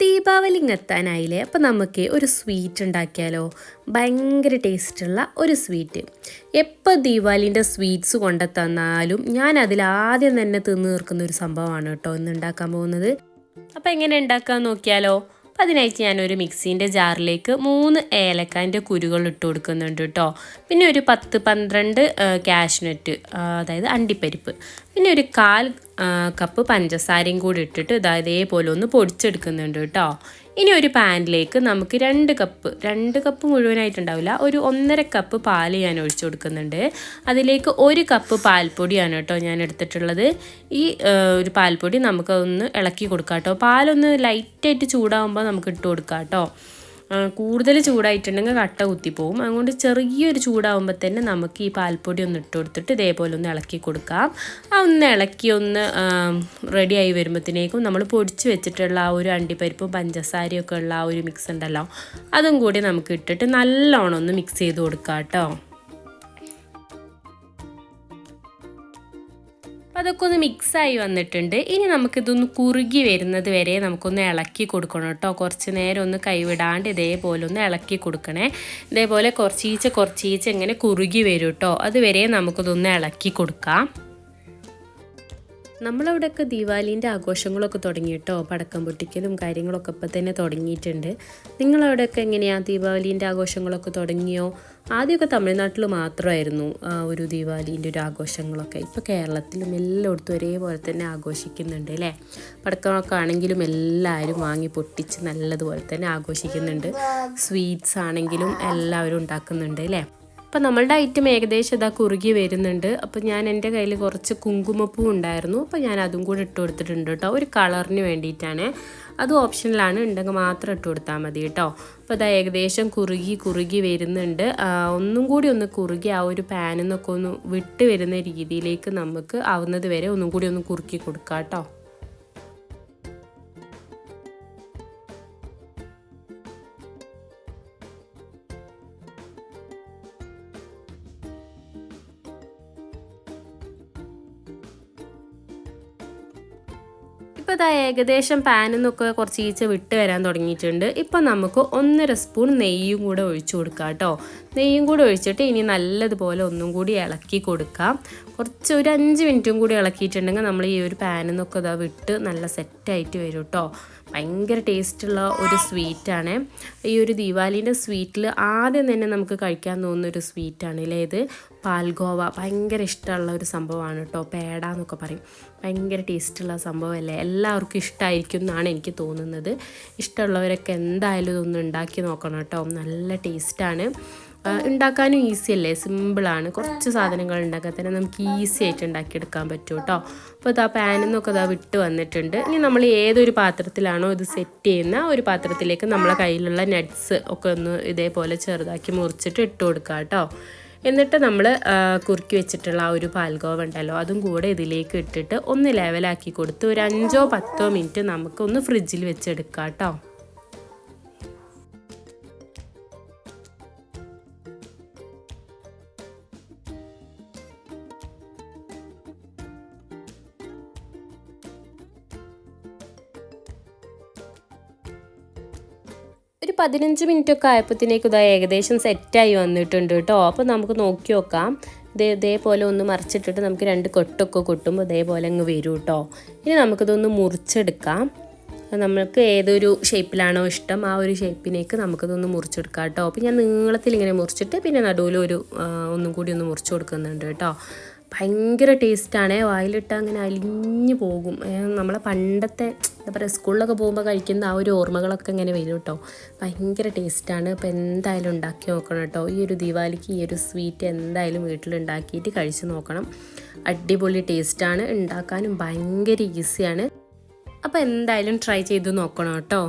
ദീപാവലി എത്താനായില്ലേ അപ്പോൾ നമുക്ക് ഒരു സ്വീറ്റ് ഉണ്ടാക്കിയാലോ? ഭയങ്കര ടേസ്റ്റുള്ള ഒരു സ്വീറ്റ്. എപ്പോൾ ദീപാവലിന്റെ സ്വീറ്റ്സ് കൊണ്ടു തന്നാലും ഞാൻ അതിൽ ആദ്യം തന്നെ തിന്നു തീർക്കുന്ന ഒരു സംഭവമാണ് കേട്ടോ ഇന്ന് ഉണ്ടാക്കാൻ പോകുന്നത്. അപ്പോൾ എങ്ങനെ ഉണ്ടാക്കാൻ നോക്കിയാലോ? അപ്പം അതിനായിട്ട് ഞാനൊരു മിക്സീന്റെ ജാറിലേക്ക് മൂന്ന് ഏലക്കാന്റെ കുരുകൾ ഇട്ട് കൊടുക്കുന്നുണ്ട് കേട്ടോ. പിന്നെ ഒരു പത്ത് പന്ത്രണ്ട് കാഷ്നട്ട് അതായത് അണ്ടിപ്പരിപ്പ്. പിന്നെ ഒരു കാൽ കപ്പ് പഞ്ചസാരയും കൂടി ഇട്ടിട്ട് ഇതാ ഇതേപോലെ ഒന്ന് പൊടിച്ചെടുക്കുന്നുണ്ട് കേട്ടോ. ഇനി ഒരു പാനിലേക്ക് നമുക്ക് രണ്ട് കപ്പ് രണ്ട് കപ്പ് മുഴുവനായിട്ടുണ്ടാവില്ല. ഒരു ഒന്നര കപ്പ് പാൽ ഞാൻ ഒഴിച്ചു കൊടുക്കുന്നുണ്ട്. അതിലേക്ക് ഒരു കപ്പ് പാൽപ്പൊടിയാണ് കേട്ടോ ഞാൻ എടുത്തിട്ടുള്ളത്. ഈ ഒരു പാൽപ്പൊടി നമുക്കൊന്ന് ഇളക്കി കൊടുക്കാം കേട്ടോ. പാലൊന്ന് ലൈറ്റായിട്ട് ചൂടാകുമ്പോൾ നമുക്ക് ഇട്ട് കൊടുക്കാം കേട്ടോ. കൂടുതൽ ചൂടായിട്ടുണ്ടെങ്കിൽ കട്ട കുത്തിപ്പോവും അതുകൊണ്ട് ചെറിയൊരു ചൂടാവുമ്പോൾ തന്നെ നമുക്ക് ഈ പാൽപ്പൊടി ഒന്ന് ഇട്ട് കൊടുത്തിട്ട് ഇതേപോലെ ഒന്ന് ഇളക്കി കൊടുക്കാം. ആ ഒന്ന് ഇളക്കി ഒന്ന് റെഡിയായി വരുമ്പോഴത്തേക്കും നമ്മൾ പൊടിച്ച് വെച്ചിട്ടുള്ള ആ ഒരു അണ്ടിപ്പരിപ്പും പഞ്ചസാരയും ഒക്കെ ഉള്ള ആ ഒരു മിക്സ് ഉണ്ടല്ലോ അതും കൂടി നമുക്ക് ഇട്ടിട്ട് നല്ലോണം ഒന്ന് മിക്സ് ചെയ്ത് കൊടുക്കാം കേട്ടോ. അപ്പോൾ അതൊക്കെ ഒന്ന് മിക്സായി വന്നിട്ടുണ്ട്. ഇനി നമുക്കിതൊന്ന് കുറുകി വരുന്നത് വരെ നമുക്കൊന്ന് ഇളക്കി കൊടുക്കണം കേട്ടോ. കുറച്ച് നേരം ഒന്ന് കൈവിടാണ്ട് ഇതേപോലെ ഒന്ന് ഇളക്കി കൊടുക്കണേ. ഇതേപോലെ കുറച്ചീച്ച കുറച്ചീച്ച ഇങ്ങനെ കുറുകി വരും കേട്ടോ. അതുവരെ നമുക്കിതൊന്ന് ഇളക്കി കൊടുക്കാം. നമ്മളവിടെയൊക്കെ ദീപാവലീന്റെ ആഘോഷങ്ങളൊക്കെ തുടങ്ങി കേട്ടോ. പടക്കം പൊട്ടിക്കലും കാര്യങ്ങളൊക്കെ ഇപ്പം തന്നെ തുടങ്ങിയിട്ടുണ്ട്. നിങ്ങളവിടെയൊക്കെ എങ്ങനെയാണ് ദീപാവലീന്റെ ആഘോഷങ്ങളൊക്കെ തുടങ്ങിയോ? ആദ്യമൊക്കെ തമിഴ്നാട്ടിൽ മാത്രമായിരുന്നു ഒരു ദീപാവലീന്റെ ഒരു ആഘോഷങ്ങളൊക്കെ. ഇപ്പോൾ കേരളത്തിലും എല്ലായിടത്തും ഒരേപോലെ തന്നെ ആഘോഷിക്കുന്നുണ്ട് അല്ലേ? പടക്കമൊക്കെ ആണെങ്കിലും എല്ലാവരും വാങ്ങി പൊട്ടിച്ച് നല്ലതുപോലെ തന്നെ ആഘോഷിക്കുന്നുണ്ട്. സ്വീറ്റ്സ് ആണെങ്കിലും എല്ലാവരും ഉണ്ടാക്കുന്നുണ്ട് അല്ലേ? അപ്പം നമ്മളുടെ ഐറ്റം ഏകദേശം ഇതാ കുറുകി വരുന്നുണ്ട്. അപ്പോൾ ഞാൻ എന്റെ കയ്യിൽ കുറച്ച് കുങ്കുമപ്പൂ ഉണ്ടായിരുന്നു. അപ്പോൾ ഞാൻ അതും കൂടി ഇട്ട് കൊടുത്തിട്ടുണ്ട് കേട്ടോ. ഒരു കളറിന് വേണ്ടിയിട്ടാണ്. അത് ഓപ്ഷനിലാണ്. ഉണ്ടെങ്കിൽ മാത്രം ഇട്ട് കൊടുത്താൽ മതി കേട്ടോ. അപ്പോൾ ഇതാ ഏകദേശം കുറുകി കുറുകി വരുന്നുണ്ട്. ഒന്നും കൂടി ഒന്ന് കുറുകി ആ ഒരു പാനിൽ നിന്നൊക്കെ ഒന്ന് വിട്ട് വരുന്ന രീതിയിലേക്ക് നമുക്ക് ആവുന്നത് വരെ ഒന്നും കൂടി ഒന്ന് കുറുക്കി കൊടുക്കാം കേട്ടോ. ഇപ്പോൾ ഇതാ ഏകദേശം പാനിൽ നിന്നൊക്കെ കുറച്ച് ഈച്ച വിട്ട് വരാൻ തുടങ്ങിയിട്ടുണ്ട്. ഇപ്പോൾ നമുക്ക് ഒന്നര സ്പൂൺ നെയ്യും കൂടെ ഒഴിച്ചു കൊടുക്കാം കേട്ടോ. നെയ്യും കൂടെ ഒഴിച്ചിട്ട് ഇനി നല്ലതുപോലെ ഒന്നും കൂടി ഇളക്കി കൊടുക്കാം. കുറച്ച് ഒരു അഞ്ച് മിനിറ്റും കൂടി ഇളക്കിയിട്ടുണ്ടെങ്കിൽ നമ്മൾ ഈ ഒരു പാനിൽ നിന്നൊക്കെ ഇതാ വിട്ട് നല്ല സെറ്റായിട്ട് വരും കേട്ടോ. ഭയങ്കര ടേസ്റ്റുള്ള ഒരു സ്വീറ്റാണ്. ഈ ഒരു ദീപാവലീന്റെ സ്വീറ്റിൽ ആദ്യം തന്നെ നമുക്ക് കഴിക്കാൻ തോന്നുന്ന ഒരു സ്വീറ്റാണ്. അല്ലേ? ഇത് പാൽഗോവ. ഭയങ്കര ഇഷ്ടമുള്ള ഒരു സംഭവമാണ് കേട്ടോ. പേട എന്നൊക്കെ പറയും. ഭയങ്കര ടേസ്റ്റുള്ള സംഭവമല്ലേ? എല്ലാവർക്കും ഇഷ്ടമായിരിക്കും എന്നാണ് എനിക്ക് തോന്നുന്നത്. ഇഷ്ടമുള്ളവരൊക്കെ എന്തായാലും ഇതൊന്ന് ഉണ്ടാക്കി നോക്കണം കേട്ടോ. നല്ല ടേസ്റ്റാണ്. ഉണ്ടാക്കാനും ഈസി അല്ലേ? സിമ്പിളാണ് കുറച്ച് സാധനങ്ങൾ ഉണ്ടാക്കാൻ തന്നെ നമുക്ക് ഈസി ആയിട്ട് ഉണ്ടാക്കിയെടുക്കാൻ പറ്റും കേട്ടോ അപ്പോൾ ഇതാ പാനിൽ നിന്നൊക്കെ ഇതാ വിട്ട് വന്നിട്ടുണ്ട്. ഇനി നമ്മൾ ഏതൊരു പാത്രത്തിലാണോ ഇത് സെറ്റ് ചെയ്യുന്ന ഒരു പാത്രത്തിലേക്ക് നമ്മളെ കയ്യിലുള്ള നട്ട്സ് ഒക്കെ ഒന്ന് ഇതേപോലെ ചെറുതാക്കി മുറിച്ചിട്ട് ഇട്ട് കൊടുക്കുക കേട്ടോ എന്നിട്ട് നമ്മൾ കുറുക്കി വെച്ചിട്ടുള്ള ആ ഒരു പാൽഗോവ ഉണ്ടല്ലോ അതും കൂടെ ഇതിലേക്ക് ഇട്ടിട്ട് ഒന്ന് ലെവലാക്കി കൊടുത്ത് ഒരു അഞ്ചോ പത്തോ മിനിറ്റ് നമുക്കൊന്ന് ഫ്രിഡ്ജിൽ വെച്ചെടുക്കാം കേട്ടോ ഒരു പതിനഞ്ച് മിനിറ്റ് ഒക്കെ ആയപ്പോഴത്തേക്ക് ഇതാ ഏകദേശം സെറ്റായി വന്നിട്ടുണ്ട് കേട്ടോ. അപ്പോൾ നമുക്ക് നോക്കി നോക്കാം. ഇതേ ഇതേപോലെ ഒന്ന് മറിച്ചിട്ടിട്ട് നമുക്ക് രണ്ട് കൊട്ടൊക്കെ കൊട്ടുമ്പോൾ ഇതേപോലെ അങ്ങ് വരും കേട്ടോ. ഇനി നമുക്കിതൊന്ന് മുറിച്ചെടുക്കാം. നമുക്ക് ഏതൊരു ഷേപ്പിലാണോ ഇഷ്ടം ആ ഒരു ഷേപ്പിലേക്ക് നമുക്കിതൊന്ന് മുറിച്ചെടുക്കാം കേട്ടോ. അപ്പോൾ ഞാൻ നീളത്തിൽ ഇങ്ങനെ മുറിച്ചിട്ട് പിന്നെ നടുവിൽ ഒരു ഒന്നും കൂടി ഒന്ന് മുറിച്ച് കൊടുക്കുന്നുണ്ട് കേട്ടോ. ഭയങ്കര ടേസ്റ്റാണ്. വായിലിട്ട് അങ്ങനെ അലിഞ്ഞു പോകും. നമ്മളെ പണ്ടത്തെ എന്താ പറയുക സ്കൂളിലൊക്കെ പോകുമ്പോൾ കഴിക്കുന്ന ആ ഒരു ഓർമ്മകളൊക്കെ ഇങ്ങനെ വരും കേട്ടോ. ഭയങ്കര ടേസ്റ്റാണ്. അപ്പോൾ എന്തായാലും ഉണ്ടാക്കി നോക്കണം കേട്ടോ. ഈ ഒരു ദിവാലിക്ക് ഈ ഒരു സ്വീറ്റ് എന്തായാലും വീട്ടിലുണ്ടാക്കിയിട്ട് കഴിച്ച് നോക്കണം. അടിപൊളി ടേസ്റ്റാണ്. ഉണ്ടാക്കാനും ഭയങ്കര ഈസിയാണ്. അപ്പോൾ എന്തായാലും ട്രൈ ചെയ്ത് നോക്കണം കേട്ടോ.